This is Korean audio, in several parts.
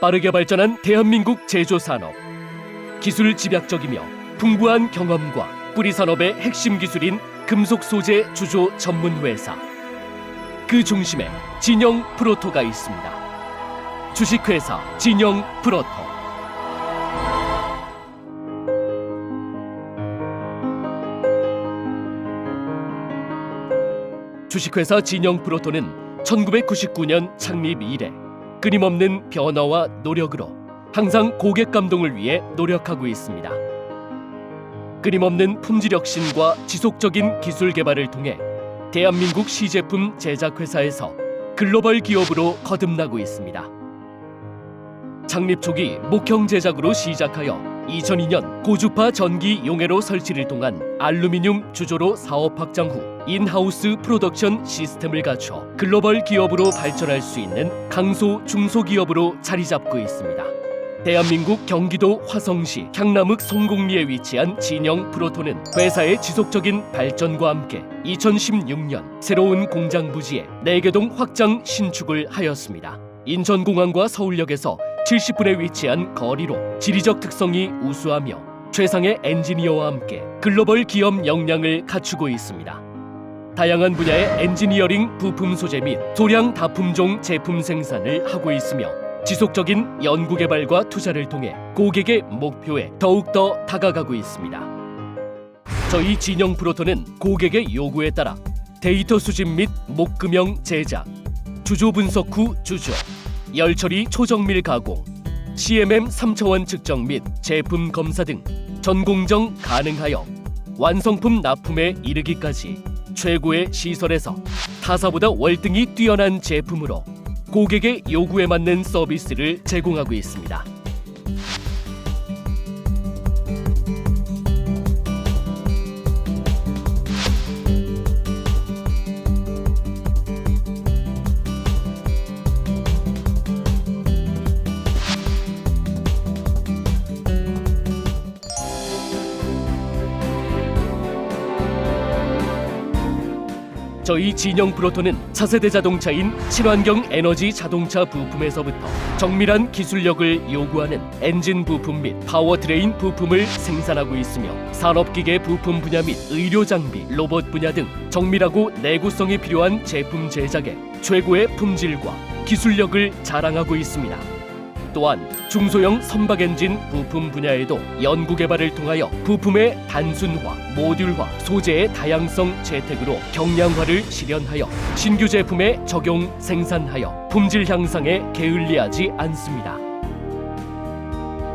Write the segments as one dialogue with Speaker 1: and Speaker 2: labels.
Speaker 1: 빠르게 발전한 대한민국 제조 산업. 기술 집약적이며 풍부한 경험과 뿌리 산업의 핵심 기술인 금속 소재 주조 전문 회사. 그 중심에 진영 프로토가 있습니다. 주식회사 진영 프로토. 주식회사 진영 프로토는 1999년 창립 이래 끊임없는 변화와 노력으로 항상 고객 감동을 위해 노력하고 있습니다. 끊임없는 품질 혁신과 지속적인 기술 개발을 통해 대한민국 시제품 제작 회사에서 글로벌 기업으로 거듭나고 있습니다. 창립 초기 목형 제작으로 시작하여 2002년 고주파 전기 용해로 설치를 통한 알루미늄 주조로 사업 확장 후 인하우스 프로덕션 시스템을 갖춰 글로벌 기업으로 발전할 수 있는 강소 중소기업으로 자리 잡고 있습니다. 대한민국 경기도 화성시 향남읍 성공리에 위치한 진영 프로토는 회사의 지속적인 발전과 함께 2016년 새로운 공장 부지에 4개동 확장 신축을 하였습니다. 인천공항과 서울역에서 70분에 위치한 거리로 지리적 특성이 우수하며 최상의 엔지니어와 함께 글로벌 기업 역량을 갖추고 있습니다. 다양한 분야의 엔지니어링 부품 소재 및 소량 다품종 제품 생산을 하고 있으며 지속적인 연구 개발과 투자를 통해 고객의 목표에 더욱더 다가가고 있습니다. 저희 진영 프로토는 고객의 요구에 따라 데이터 수집 및 목금형 제작, 주조 분석 후 주조, 열처리 초정밀 가공, CMM 3차원 측정 및 제품 검사 등 전공정 가능하여 완성품 납품에 이르기까지 최고의 시설에서 타사보다 월등히 뛰어난 제품으로 고객의 요구에 맞는 서비스를 제공하고 있습니다. 저희 진영 프로토는 차세대 자동차인 친환경 에너지 자동차 부품에서부터 정밀한 기술력을 요구하는 엔진 부품 및 파워트레인 부품을 생산하고 있으며 산업기계 부품 분야 및 의료 장비, 로봇 분야 등 정밀하고 내구성이 필요한 제품 제작에 최고의 품질과 기술력을 자랑하고 있습니다. 또한 중소형 선박 엔진 부품 분야에도 연구 개발을 통하여 부품의 단순화, 모듈화, 소재의 다양성 재택으로 경량화를 실현하여 신규 제품에 적용 생산하여 품질 향상에 게을리하지 않습니다.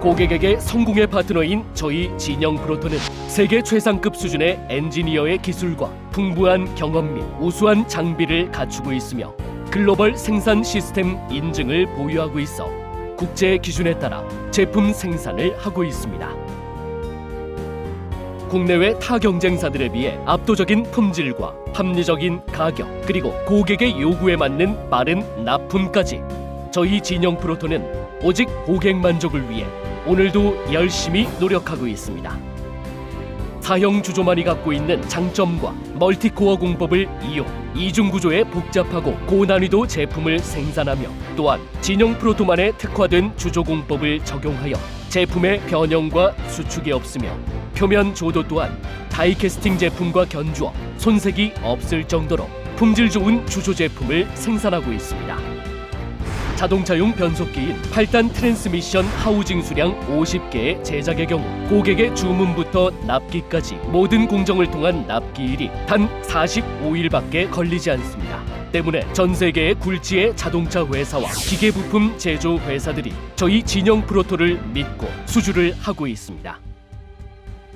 Speaker 1: 고객에게 성공의 파트너인 저희 진영 프로토는 세계 최상급 수준의 엔지니어의 기술과 풍부한 경험 및 우수한 장비를 갖추고 있으며 글로벌 생산 시스템 인증을 보유하고 있어 국제 기준에 따라 제품 생산을 하고 있습니다. 국내외 타 경쟁사들에 비해 압도적인 품질과 합리적인 가격 그리고 고객의 요구에 맞는 빠른 납품까지 저희 진영 프로토는 오직 고객 만족을 위해 오늘도 열심히 노력하고 있습니다. 사형 주조만이 갖고 있는 장점과 멀티코어 공법을 이용 이중 구조의 복잡하고 고난이도 제품을 생산하며 또한 진영 프로토만의 특화된 주조 공법을 적용하여 제품의 변형과 수축이 없으며 표면 조도 또한 다이캐스팅 제품과 견주어 손색이 없을 정도로 품질 좋은 주조 제품을 생산하고 있습니다. 자동차용 변속기인 8단 트랜스미션 하우징 수량 50개의 제작의 경우 고객의 주문부터 납기까지 모든 공정을 통한 납기일이 단 45일밖에 걸리지 않습니다. 때문에 전 세계의 굴지의 자동차 회사와 기계 부품 제조 회사들이 저희 진영 프로토를 믿고 수주를 하고 있습니다.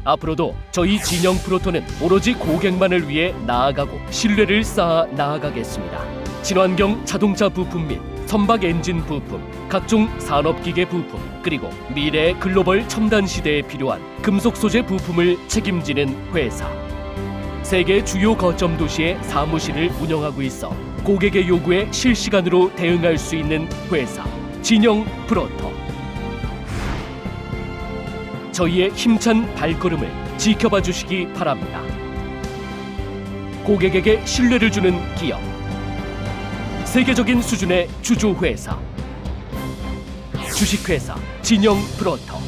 Speaker 1: 앞으로도 저희 진영 프로토는 오로지 고객만을 위해 나아가고 신뢰를 쌓아 나아가겠습니다. 친환경 자동차 부품 및 선박 엔진 부품, 각종 산업기계 부품, 그리고 미래의 글로벌 첨단 시대에 필요한 금속 소재 부품을 책임지는 회사. 세계 주요 거점 도시의 사무실을 운영하고 있어 고객의 요구에 실시간으로 대응할 수 있는 회사. 진영 프로터. 저희의 힘찬 발걸음을 지켜봐 주시기 바랍니다. 고객에게 신뢰를 주는 기업. 세계적인 수준의 주조 회사 주식회사 진영 프로터